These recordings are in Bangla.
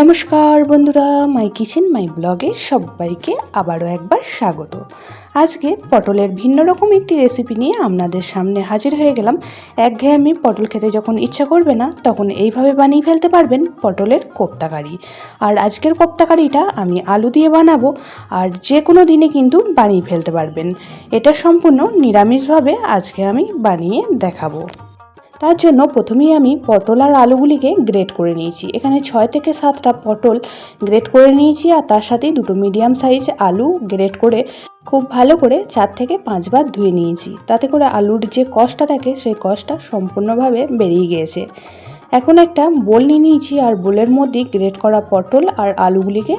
নমস্কার বন্ধুরা, মাই কিচেন, মাই ব্লগে সবাইকে আবারও একবার স্বাগত। আজকে পটলের ভিন্ন রকম একটি রেসিপি নিয়ে আপনাদের সামনে হাজির হয়ে গেলাম। একঘেয়েমি পটল খেতে যখন ইচ্ছা করবে না, তখন এইভাবে বানিয়ে ফেলতে পারবেন পটলের কোপ্তাকারি আর আজকের কোপ্তাকারিটা আমি আলু দিয়ে বানাবো, আর যে কোনো দিনে কিন্তু বানিয়ে ফেলতে পারবেন। এটা সম্পূর্ণ নিরামিষভাবে আজকে আমি বানিয়ে দেখাবো। তার জন্য প্রথমেই আমি পটল আর আলুগুলিকে গ্রেট করে নিয়েছি। এখানে ছয় থেকে সাতটা পটল গ্রেট করে নিয়েছি আর তার সাথেই দুটো মিডিয়াম সাইজ আলু গ্রেট করে খুব ভালো করে চার থেকে পাঁচবার ধুয়ে নিয়েছি। তাতে করে আলুর যে কষটা থাকে, সেই কষটা সম্পূর্ণভাবে বেরিয়ে গিয়েছে। এখন একটা বোল নিয়ে নিয়েছি আর বোলের মধ্যে গ্রেট করা পটল আর আলুগুলিকে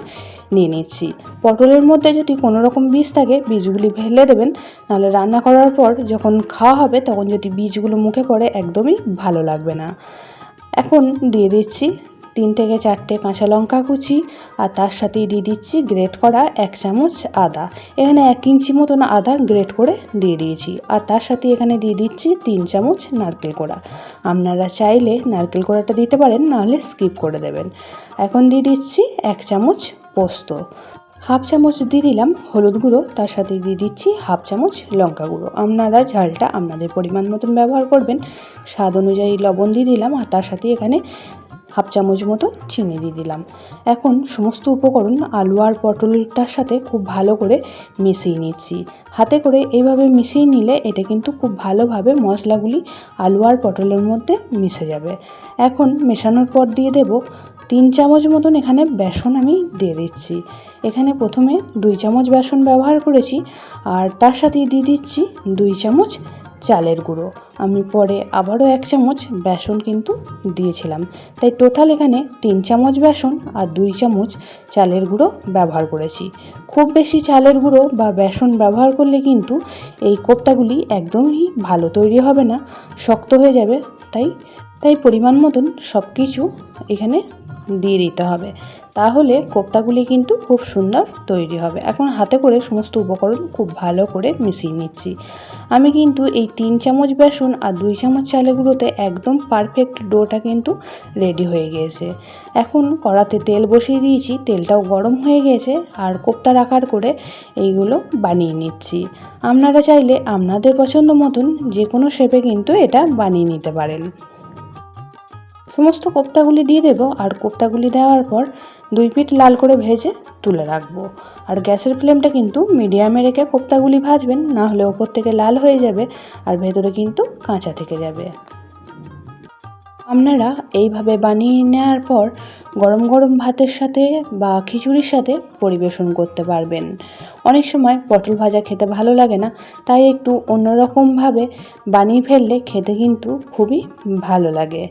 নিয়ে নিচ্ছি। পটলের মধ্যে যদি কোনো রকম বীজ থাকে, বীজগুলি ফেলে দেবেন, নাহলে রান্না করার পর যখন খাওয়া হবে, তখন যদি বীজগুলো মুখে পড়ে, একদমই ভালো লাগবে না। এখন দিয়ে দিচ্ছি তিন থেকে চারটে কাঁচা লঙ্কা কুচি আর তার সাথেই দিয়ে দিচ্ছি গ্রেট করা এক চামচ আদা। এখানে এক ইঞ্চি মতন আদা গ্রেট করে দিয়ে দিয়েছি। আর তার সাথে এখানে দিয়ে দিচ্ছি তিন চামচ নারকেল কোড়া। আপনারা চাইলে নারকেল কোড়াটা দিতে পারেন নাহলে স্কিপ করে দেবেন। এখন দিয়ে দিচ্ছি এক চামচ পোস্ত। হাফ চামচ দিয়ে দিলাম হলুদ গুঁড়ো, তার সাথে দিয়ে দিচ্ছি হাফ চামচ লঙ্কা গুঁড়ো। আপনারা ঝালটা আপনাদের পরিমাণ মতন ব্যবহার করবেন। স্বাদ অনুযায়ী লবণ দিয়ে দিলাম আর তার সাথে এখানে হাফ চামচ মতো চিনি দিয়ে দিলাম। এখন সমস্ত উপকরণ আলু আর পটলটার সাথে খুব ভালো করে মিশিয়ে নিচ্ছি। হাতে করে এইভাবে মিশিয়ে নিলে এটা কিন্তু খুব ভালোভাবে মশলাগুলি আলু আর পটলের মধ্যে মিশে যাবে। এখন মেশানোর পর দিয়ে দেব তিন চামচ মতন এখানে বেসন আমি দিয়ে দিচ্ছি। এখানে প্রথমে দুই চামচ বেসন ব্যবহার করেছি আর তার সাথে দিয়ে দিচ্ছি দুই চামচ চালের গুঁড়ো। আমি পরে আবারও এক চামচ বেসন কিন্তু দিয়েছিলাম। তাই টোটাল এখানে তিন চামচ বেসন আর দুই চামচ চালের গুঁড়ো ব্যবহার করেছি। খুব বেশি চালের গুঁড়ো বা বেসন ব্যবহার করলে কিন্তু এই কোপ্তাগুলি একদমই ভালো তৈরি হবে না, শক্ত হয়ে যাবে। তাই তাই পরিমাণ মতন সব কিছু এখানে দিয়ে দিতে হবে। তাহলে কোপ্তাগুলি কিন্তু খুব সুন্দর তৈরি হবে। এখন হাতে করে সমস্ত উপকরণ খুব ভালো করে মিশিয়ে নিচ্ছি। আমি কিন্তু এই তিন চামচ বেসন আর দুই চামচ চালের গুঁড়োতে একদম পারফেক্ট ডোটা কিন্তু রেডি হয়ে গিয়েছে। এখন কড়াতে তেল বসিয়ে দিয়েছি। তেলটাও গরম হয়ে গেছে আর কোপ্তার আকার করে এইগুলো বানিয়ে নিচ্ছি। আপনারা চাইলে আপনাদের পছন্দ মতন যে কোনো শেপে কিন্তু এটা বানিয়ে নিতে পারেন। সমস্ত কোপ্তাগুলি দিয়ে দেব আর কোপ্তাগুলি দেওয়ার পর দুই পিঠ লাল করে ভেজে তুলে রাখব। আর গ্যাসের ফ্লেমটা কিন্তু মিডিয়ামে রেখে কোপ্তাগুলি ভাজবেন, না হলে ওপর থেকে লাল হয়ে যাবে আর ভেতরে কিন্তু কাঁচা থেকে যাবে। আপনারা এইভাবে বানিয়ে নেওয়ার পর গরম গরম ভাতের সাথে বা খিচুড়ির সাথে পরিবেশন করতে পারবেন। অনেক সময় পটল ভাজা খেতে ভালো লাগে না, তাই একটু অন্যরকমভাবে বানিয়ে ফেললে খেতে কিন্তু খুবই ভালো লাগে।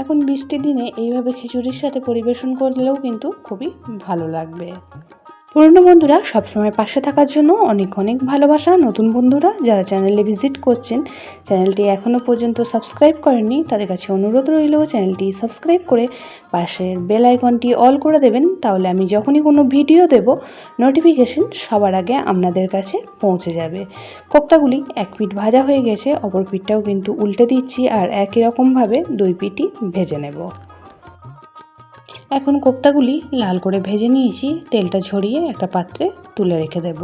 এখন বৃষ্টির দিনে এইভাবে খিচুড়ির সাথে পরিবেশন করলেও কিন্তু খুবই ভালো লাগবে। পুরনো বন্ধুরা সবসময় পাশে থাকার জন্য অনেক অনেক ভালোবাসা। নতুন বন্ধুরা যারা চ্যানেলে ভিজিট করছেন, চ্যানেলটি এখনও পর্যন্ত সাবস্ক্রাইব করেননি, তাদের কাছে অনুরোধ রইল চ্যানেলটি সাবস্ক্রাইব করে পাশের বেল আইকনটি অল করে দেবেন। তাহলে আমি যখনই কোনো ভিডিও দেব, নোটিফিকেশন সবার আগে আপনাদের কাছে পৌঁছে যাবে। কোপ্তাগুলি এক পিঠ ভাজা হয়ে গেছে, অপর পিঠটাও কিন্তু উল্টে দিচ্ছি আর একই রকমভাবে দুই পিঠই ভেজে নেব। এখন কোপ্তাগুলি লাল করে ভেজে নিয়েছি। তেলটা ঝরিয়ে একটা পাত্রে তুলে রেখে দেব।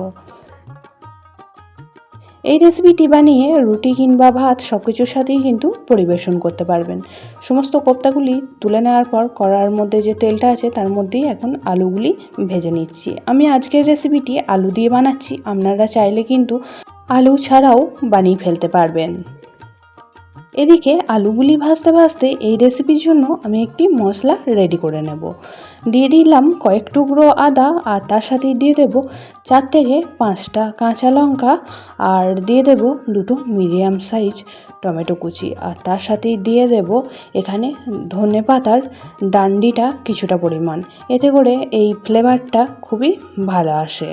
এই রেসিপিটি বানিয়ে রুটি কিংবা ভাত সব কিছুর সাথেই কিন্তু পরিবেশন করতে পারবেন। সমস্ত কোপ্তাগুলি তুলে নেওয়ার পর কড়ার মধ্যে যে তেলটা আছে তার মধ্যেই এখন আলুগুলি ভেজে নিচ্ছি। আমি আজকের রেসিপিটি আলু দিয়ে বানাচ্ছি। আপনারা চাইলে কিন্তু আলু ছাড়াও বানিয়ে ফেলতে পারবেন। এদিকে আলুগুলি ভাজতে ভাজতে এই রেসিপির জন্য আমি একটি মশলা রেডি করে নেব। দিয়ে দিলাম কয়েক টুকরো আদা আর তার সাথে দিয়ে দেব চার থেকে পাঁচটা কাঁচা লঙ্কা আর দিয়ে দেব দুটো মিডিয়াম সাইজ টমেটো কুচি। আর তার সাথেই দিয়ে দেব এখানে ধনে পাতার ডান্ডিটা কিছুটা পরিমাণ। এতে করে এই ফ্লেভারটা খুবই ভালো আসে।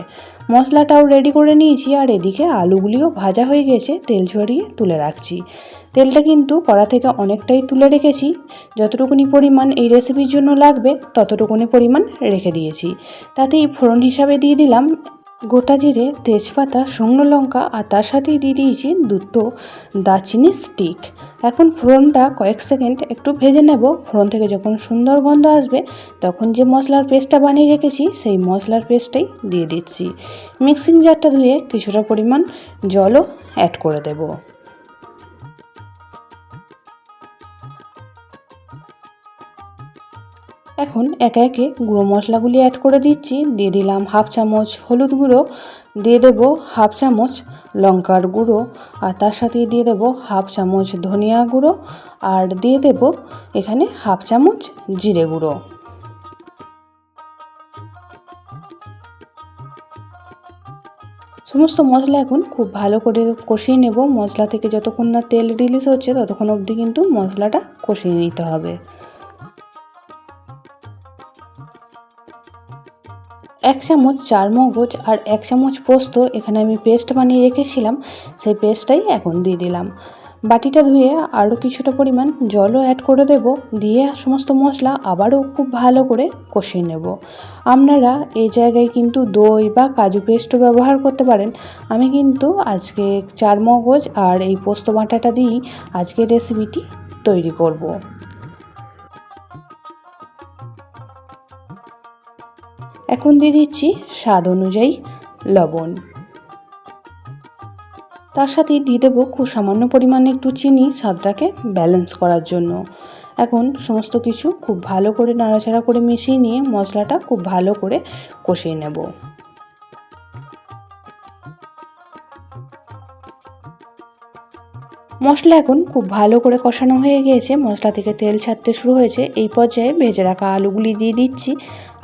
মশলাটাও রেডি করে নিয়েছি আর এদিকে আলুগুলিও ভাজা হয়ে গেছে, তেল ঝরিয়ে তুলে রাখছি। তেলটা কিন্তু কড়া থেকে অনেকটাই তুলে রেখেছি। যতটুকুনি পরিমাণ এই রেসিপির জন্য লাগবে, ততটুকুনি পরিমাণ রেখে দিয়েছি। তাতেই ফোড়ন হিসাবে দিয়ে দিলাম গোটা জিরে, তেজপাতা, শুকনো লঙ্কা আর তার সাথেই দিয়ে দিয়েছি দুটো দারচিনি স্টিক এখন ফোড়নটা কয়েক সেকেন্ড একটু ভেজে নেব। ফোড়ন থেকে যখন সুন্দর গন্ধ আসবে, তখন যে মশলার পেস্টটা বানিয়ে রেখেছি, সেই মশলার পেস্টটাই দিয়ে দিচ্ছি। মিক্সিং জারটা ধুয়ে কিছুটা পরিমাণ জলও অ্যাড করে দেবো। এখন একে একে গুঁড়ো মশলাগুলি অ্যাড করে দিচ্ছি। দিয়ে দিলাম হাফ চামচ হলুদ গুঁড়ো, দিয়ে দেব হাফ চামচ লঙ্কার গুঁড়ো, আর তার সাথে দিয়ে দেব হাফ চামচ ধনিয়া গুঁড়ো, আর দিয়ে দেব এখানে হাফ চামচ জিরে গুঁড়ো। সমস্ত মশলা এখন খুব ভালো করে কষিয়ে নেব। মশলা থেকে যতক্ষণ না তেল রিলিজ হচ্ছে, ততক্ষণ অবধি কিন্তু মশলাটা কষিয়ে নিতে হবে। চামচ চার মগজ আর এক চামচ পোস্ত এখানে আমি পেস্ট বানিয়ে রেখেছিলাম। সেই পেস্টটাই এখন দিয়ে দিলাম। বাটিটা ধুয়ে আরও কিছুটা পরিমাণ জলও অ্যাড করে দেব। দিয়ে সমস্ত মশলা আবারও খুব ভালো করে কষিয়ে নেব। আপনারা এই জায়গায় কিন্তু দই বা কাজু পেস্টও ব্যবহার করতে পারেন। আমি কিন্তু আজকে চার মগজ আর এই পোস্ত বাটাটা দিয়েই আজকের রেসিপিটি তৈরি করব। এখন দিয়ে দিচ্ছি স্বাদ অনুযায়ী লবণ। তার সাথে দিয়ে দেবো খুব সামান্য পরিমাণে একটু চিনি স্বাদটাকে ব্যালেন্স করার জন্য। এখন সমস্ত কিছু খুব ভালো করে নাড়াচাড়া করে মিশিয়ে নিয়ে মশলাটা খুব ভালো করে কষিয়ে নেব। মশলা এখন খুব ভালো করে কষানো হয়ে গিয়েছে। মশলা থেকে তেল ছাড়তে শুরু হয়েছে। এই পর্যায়ে ভেজে রাখা আলুগুলি দিয়ে দিচ্ছি।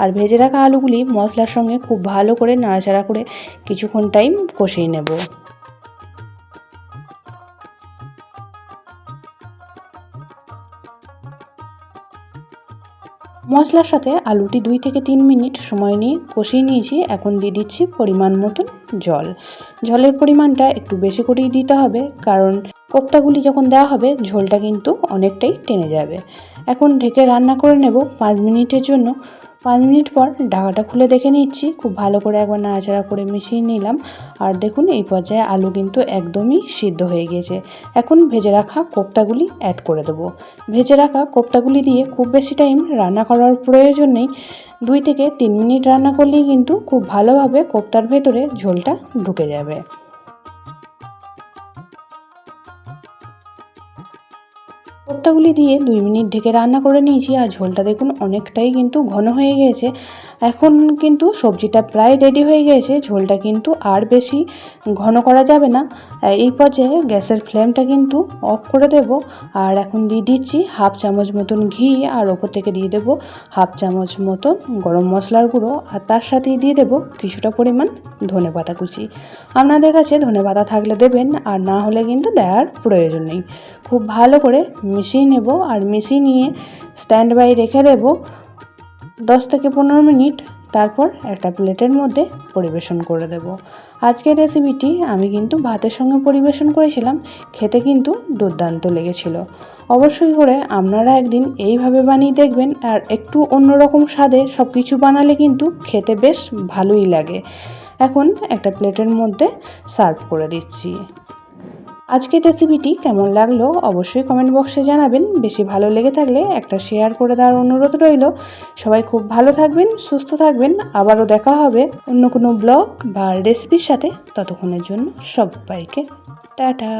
আর ভেজে রাখা আলুগুলি মশলার সঙ্গে খুব ভালো করে নাড়াচাড়া করে কিছুক্ষণ টাইম কষিয়ে নেব। মশলার সাথে আলুটি দুই থেকে তিন মিনিট সময় নিয়ে কষিয়ে নিয়েছি। এখন দিয়ে দিচ্ছি পরিমাণ মতন জল। জলের পরিমাণটা একটু বেশি করেই দিতে হবে, কারণ কোপ্তাগুলি যখন দেওয়া হবে, ঝোলটা কিন্তু অনেকটাই টেনে যাবে। এখন ঢেকে রান্না করে নেব পাঁচ মিনিটের জন্য। পাঁচ মিনিট পর ঢাকাটা খুলে দেখে নিচ্ছি। খুব ভালো করে একবার নাড়াচাড়া করে মিশিয়ে নিলাম। আর দেখুন, এই পর্যায়ে আলু কিন্তু একদমই সিদ্ধ হয়ে গিয়েছে। এখন ভেজে রাখা কোপ্তাগুলি অ্যাড করে দেবো। ভেজে রাখা কোপ্তাগুলি দিয়ে খুব বেশি টাইম রান্না করার প্রয়োজন নেই। দুই থেকে তিন মিনিট রান্না করলেই কিন্তু খুব ভালোভাবে কোপ্তার ভেতরে ঝোলটা ঢুকে যাবে। কোপ্তাগুলি দিয়ে দুই মিনিট ঢেকে রান্না করে নিয়েছি। আর ঝোলটা দেখুন, অনেকটাই কিন্তু ঘন হয়ে গিয়েছে। এখন কিন্তু সবজিটা প্রায় রেডি হয়ে গিয়েছে ঝোলটা কিন্তু আর বেশি ঘন করা যাবে না। এই পর্যায়ে গ্যাসের ফ্লেমটা কিন্তু অফ করে দেব। আর এখন দিয়ে দিচ্ছি হাফ চামচ মতন ঘি আর ওপর থেকে দিয়ে দেব হাফ চামচ মতো গরম মশলার গুঁড়ো। আর তার সাথেই দিয়ে দেব কিছুটা পরিমাণ ধনে পাতা কুচি। আপনাদের কাছে ধনে পাতা থাকলে দেবেন, আর না হলে কিন্তু দেওয়ার প্রয়োজন নেই। খুব ভালো করে মিশিয়ে নেব, আর মিশিয়ে নিয়ে স্ট্যান্ড বাই রেখে দেব। দশ থেকে পনেরো মিনিট তারপর একটা প্লেটের মধ্যে পরিবেশন করে দেব। আজকের রেসিপিটি আমি কিন্তু ভাতের সঙ্গে পরিবেশন করেছিলাম, খেতে কিন্তু দুর্দান্ত লেগেছিল। অবশ্যই করে আপনারা একদিন এইভাবে বানিয়ে দেখবেন আর একটু অন্যরকম স্বাদে সব কিছু বানালে কিন্তু খেতে বেশ ভালোই লাগে। এখন একটা প্লেটের মধ্যে সার্ভ করে দিচ্ছি। আজকের রেসিপিটি কেমন লাগল অবশ্যই কমেন্ট বক্সে জানাবেন। বেশি ভালো লেগে থাকলে একটা শেয়ার করে দেওয়ার অনুরোধ রইল। সবাই খুব ভালো থাকবেন, সুস্থ থাকবেন। আবারও দেখা হবে অন্য কোনো ব্লগ বা রেসিপির সাথে। ততক্ষণের জন্য সবাইকে টাটা।